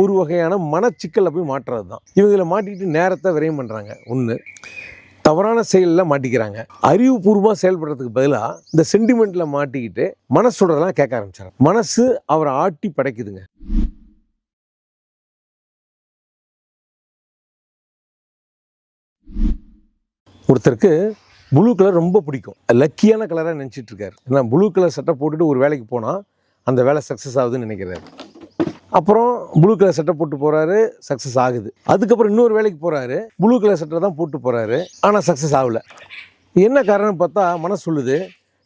ஒரு வகையான மனச்சிக்கலில் போய் மாட்டுறது தான் இவங்களை மாட்டிக்கிட்டு நேரத்தை விரயம் பண்ணுறாங்க ஒன்று தவறான செயலில் மாட்டிக்கிறாங்க. அறிவுபூர்வமாக செயல்படுறதுக்கு பதிலாக இந்த சென்டிமெண்ட்டில் மாட்டிக்கிட்டு மனசோடலாம் கேட்க ஆரம்பிச்சாங்க. மனசு அவரை ஆட்டி படைக்குதுங்க. ஒருத்தருக்கு ப்ளூ கலர் ரொம்ப பிடிக்கும். லக்கியான கலராக நினச்சிட்ருக்காரு ஏன்னா ப்ளூ கலர் சட்டை போட்டுட்டு ஒரு வேலைக்கு போனால் அந்த வேலை சக்ஸஸ் ஆகுதுன்னு நினைக்கிறாரு. அப்புறம் ப்ளூ கலர் சட்டை போட்டு போகிறாரு சக்ஸஸ் ஆகுது. அதுக்கப்புறம் இன்னொரு வேலைக்கு போகிறாரு ப்ளூ கலர் சட்டை தான் போட்டு போகிறாரு ஆனால் சக்ஸஸ் ஆகல. என்ன காரணம் பார்த்தா மனசு சொல்லுது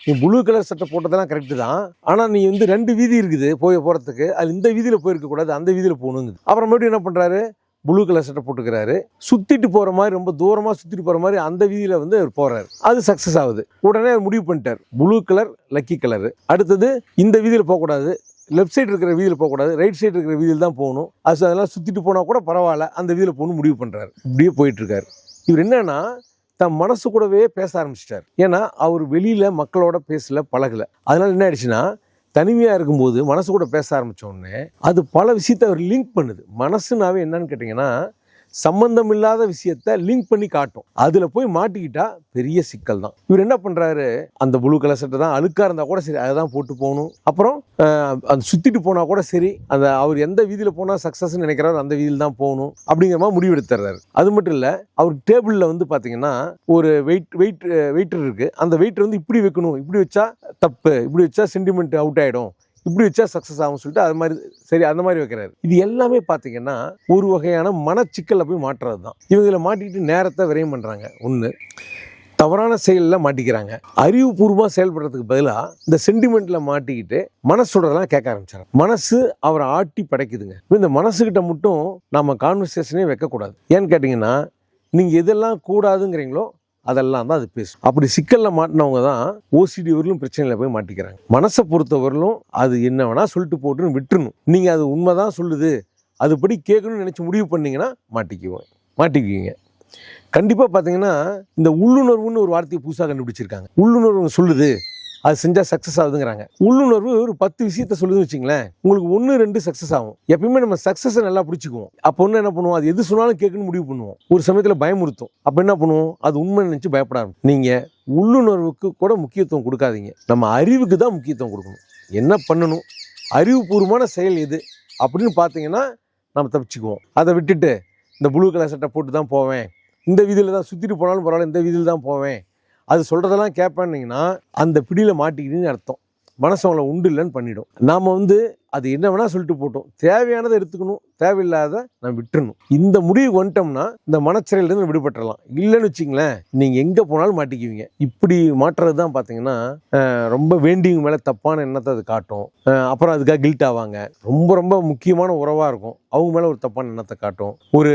நீ ப்ளூ கலர் சட்டை போட்டதெல்லாம் கரெக்டு தான் ஆனால் நீ வந்து ரெண்டு வீதி இருக்குது போய் போகிறதுக்கு அது இந்த வீதியில் போயிருக்கக்கூடாது அந்த வீதியில் போகணுங்குது. அப்புறம் மறுபடியும் என்ன பண்ணுறாரு ப்ளூ கலர் சட்டை போட்டுக்கிறாரு சுற்றிட்டு போகிற மாதிரி ரொம்ப தூரமாக சுற்றிட்டு போகிற மாதிரி அந்த வீதியில் வந்து அவர் போகிறாரு அது சக்ஸஸ் ஆகுது. உடனே அவர் முடிவு பண்ணிட்டார் ப்ளூ கலர் லக்கி கலர் அடுத்தது இந்த வீதியில் போகக்கூடாது லெஃப்ட் சைடு இருக்கிற வீதியில் போகக்கூடாது ரைட் சைடு இருக்கிற வீதியில் தான் போகணும். அது அதெல்லாம் சுற்றிட்டு போனால் கூட பரவாயில்ல அந்த வீதியில் போகணும் முடிவு பண்ணுறாரு இப்படியே போயிட்டுருக்காரு. இவர் என்னென்னா தன் மனசு கூடவே பேச ஆரம்பிச்சிட்டார். ஏன்னா அவர் வெளியில் மக்களோட பேசல பழகலை. அதனால் என்ன ஆயிடுச்சுன்னா தனிமையாக இருக்கும்போது மனசு கூட பேச ஆரம்பிச்ச உடனே அது பல விஷயத்தை அவர் லிங்க் பண்ணுது. மனசுனாவே என்னன்னு கேட்டிங்கன்னா சம்பந்தம் இல்லாத விஷயத்த லிங்க் பண்ணி காட்டும். அதில் போய் மாட்டிக்கிட்டா பெரிய சிக்கல் தான் இவர் என்ன பண்ணுறாரு அந்த ப்ளூ கலர் சட்டை தான் அழுக்காக இருந்தால் கூட சரி அதை தான் போட்டு போகணும். அப்புறம் அந்த சுற்றிட்டு போனால் கூட சரி அந்த அவர் எந்த வீதியில் போனால் சக்ஸஸ்ன்னு நினைக்கிறாரோ அந்த வீதியில் தான் போகணும் அப்படிங்கிற மாதிரி முடிவெடுத்துறாரு. அது மட்டும் இல்லை அவர் டேபிளில் வந்து பார்த்தீங்கன்னா ஒரு வெயிட் வெயிட் வெயிட்டர் இருக்குது அந்த வெயிட்டர் வந்து இப்படி வைக்கணும் இப்படி வச்சா தப்பு இப்படி வச்சா சென்டிமெண்ட் அவுட் ஆகிடும் இப்படி வச்சா சக்ஸஸ் ஆகும் சொல்லிட்டு அது மாதிரி சரி அந்த மாதிரி வைக்கிறாரு. இது எல்லாமே பார்த்தீங்கன்னா ஒரு வகையான மனச்சிக்கலை போய் மாற்றுறது தான் இவங்களை மாட்டிக்கிட்டு நேரத்தை விரயம் பண்ணுறாங்க ஒன்று தவறான செயலில் மாட்டிக்கிறாங்க. அறிவுபூர்வமாக செயல்படுறதுக்கு பதிலாக இந்த சென்டிமெண்ட்டில் மாட்டிக்கிட்டு மனசோடலாம் கேட்க ஆரம்பிச்சாங்க. மனசு அவரை ஆட்டி படைக்குதுங்க. இந்த மனசுக்கிட்ட மட்டும் நம்ம கான்வர்சேஷனே வைக்கக்கூடாது. ஏன்னு கேட்டிங்கன்னா நீங்கள் எதெல்லாம் கூடாதுங்கிறீங்களோ அதெல்லாம் தான் அது பேசும். அப்படி சிக்கலில் மாட்டினவங்க தான் ஓசிடி வரலும் பிரச்சனையில் போய் மாட்டிக்கிறாங்க. மனசை பொறுத்தவரையிலும் அது என்ன வேணால் சொல்லிட்டு போட்டுன்னு விட்டுருணும் நீங்கள் அது உண்மை தான் சொல்லுது. அதுபடி கேட்கணும்னு நினச்சி முடிவு பண்ணீங்கன்னா மாட்டிக்குவோம் மாட்டிக்குவீங்க. கண்டிப்பாக பார்த்தீங்கன்னா இந்த உள்ளுணர்வுன்னு ஒரு வார்த்தையை புதுசாக கண்டுபிடிச்சிருக்காங்க. உள்ளுணர்வு சொல்லுது. அது செஞ்சால் சக்ஸஸ் ஆகுதுங்கிறாங்க. உள்ளுணர்வு ஒரு பத்து விஷயத்த சொல்லுதுன்னு வச்சுங்களேன் உங்களுக்கு ஒன்று ரெண்டு சக்ஸஸ் ஆகும். எப்பயுமே நம்ம சக்ஸஸை நல்லா பிடிச்சிக்குவோம். அப்போ ஒன்று என்ன பண்ணுவோம்? அது எது சொன்னாலும் கேட்கணும்னு முடிவு பண்ணுவோம். ஒரு சமயத்தில் பயமுறுத்தும். அப்போ என்ன பண்ணுவோம்? அது உண்மை நினச்சி பயப்படாது நீங்கள் உள்ளுணர்வுக்கு கூட முக்கியத்துவம் கொடுக்காதீங்க. நம்ம அறிவுக்கு தான் முக்கியத்துவம் கொடுக்கணும். என்ன பண்ணணும்? அறிவுபூர்வமான செயல் எது? அப்படின்னு பார்த்தீங்கன்னா நம்ம தப்பிச்சுக்குவோம். அதை விட்டுட்டு இந்த ப்ளூ கலர் சட்டை போட்டு தான் போவேன். இந்த வீதியில் தான் சுற்றிட்டு போனாலும் பரவாயில்ல இந்த வீதியில் தான் போவேன். அது சொல்கிறதெல்லாம் கேட்பேன்னீங்கன்னா அந்த பிடியில் மாட்டிக்கிட்டுன்னு அர்த்தம். மனசு அவங்கள உண்டு இல்லைன்னு பண்ணிடும். நாம் வந்து அது என்ன வேணால் சொல்லிட்டு போட்டோம். தேவையானதை எடுத்துக்கணும். தேவையில்லாத நம்ம விட்டுறணும். இந்த முடிவு வந்துட்டோம்னா இந்த மனச்சிறையிலேருந்து விடுபட்டுறலாம். இல்லைன்னு வச்சிங்களேன் நீங்கள் எங்கே போனாலும் மாட்டிக்குவீங்க. இப்படி மாற்றுறது தான் பார்த்தீங்கன்னா ரொம்ப வேண்டியவங்க மேலே தப்பான எண்ணத்தை அது காட்டும். அப்புறம் அதுக்காக கில்ட் ஆவாங்க. ரொம்ப ரொம்ப முக்கியமான உறவாக இருக்கும். அவங்க மேலே ஒரு தப்பான எண்ணத்தை காட்டும். ஒரு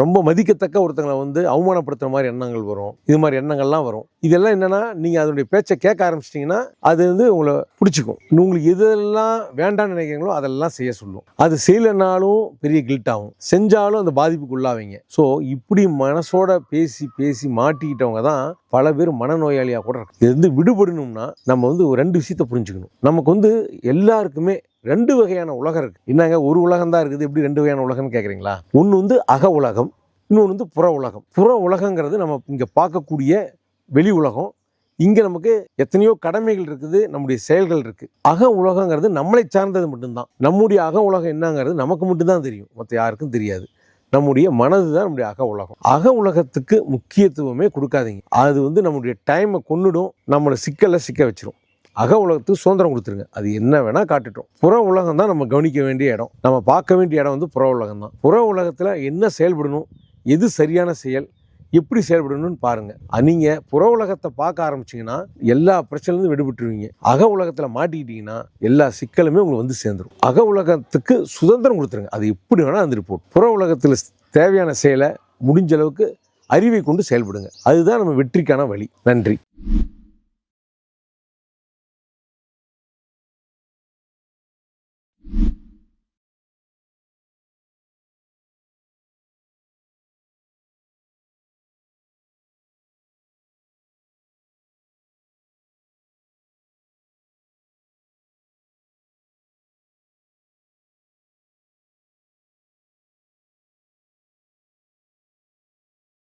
ரொம்ப மதிக்கத்தக்க ஒருத்தங்களை வந்து அவமானப்படுத்துகிற மாதிரி எண்ணங்கள் வரும். இது மாதிரி எண்ணங்கள்லாம் வரும். இதெல்லாம் என்னன்னா நீங்கள் அதனுடைய பேச்சை கேட்க ஆரம்பிச்சிட்டிங்கன்னா அது வந்து உங்களை பிடிச்சிக்கும். உங்களுக்கு எதெல்லாம் வேண்டாம்னு நினைக்கிறீங்களோ அதெல்லாம் செய்ய சொல்லும். அது செய்யலைனாலும் பெரிய கில்ட் ஆகும். செஞ்சாலும் அந்த பாதிப்புக்கு உள்ளாவீங்க. ஸோ இப்படி மனசோட பேசி பேசி மாட்டிக்கிட்டவங்க தான் பல பேர் மனநோயாளியாக கூட இருக்கு வந்து விடுபடணும்னா நம்ம வந்து ஒரு ரெண்டு விஷயத்த புரிஞ்சுக்கணும். நமக்கு வந்து எல்லாருக்குமே ரெண்டு வகையான உலகம் இருக்குது என்னங்க ஒரு உலகம் தான் இருக்குது எப்படி ரெண்டு வகையான உலகம்னு கேட்குறீங்களா ஒன்று வந்து அக உலகம் இன்னொன்று வந்து புற உலகம். புற உலகங்கிறது நம்ம இங்கே பார்க்கக்கூடிய வெளி உலகம். இங்கே நமக்கு எத்தனையோ கடமைகள் இருக்குது நம்முடைய செயல்கள் இருக்குது அக உலகங்கிறது நம்மளை சார்ந்தது மட்டும்தான். நம்முடைய அக உலகம் என்னங்கிறது நமக்கு மட்டும்தான் தெரியும். மற்ற யாருக்கும் தெரியாது. நம்முடைய மனது தான் நம்முடைய அக உலகம். அக உலகத்துக்கு முக்கியத்துவமே கொடுக்காதீங்க. அது வந்து நம்முடைய டைமை கொன்னுடும் நம்மளை சிக்கலை சிக்க வச்சிரும். அக உலகத்துக்கு சுதந்திரம் கொடுத்துருங்க. அது என்ன வேணால் காட்டுட்டோம். புற உலகம் தான் நம்ம கவனிக்க வேண்டிய இடம். நம்ம பார்க்க வேண்டிய இடம் வந்து புற உலகம் தான். புற உலகத்தில் என்ன செயல்படணும்? எது சரியான செயல்? எப்படி செயல்படணும்னு பாருங்க. நீங்கள் புற உலகத்தை பார்க்க ஆரம்பிச்சீங்கன்னா எல்லா பிரச்சனையிலும் விடுபட்டுருவீங்க. அக உலகத்தில் மாட்டிக்கிட்டீங்கன்னா எல்லா சிக்கலுமே உங்களுக்கு வந்து சேர்ந்துரும். அக உலகத்துக்கு சுதந்திரம் கொடுத்துருங்க. அது எப்படி வேணால் இருந்துட்டு போகும். புற உலகத்தில் தேவையான செயலை முடிஞ்ச அளவுக்கு அறிவை கொண்டு செயல்படுங்க. அதுதான் நம்ம வெற்றிக்கான வழி. நன்றி.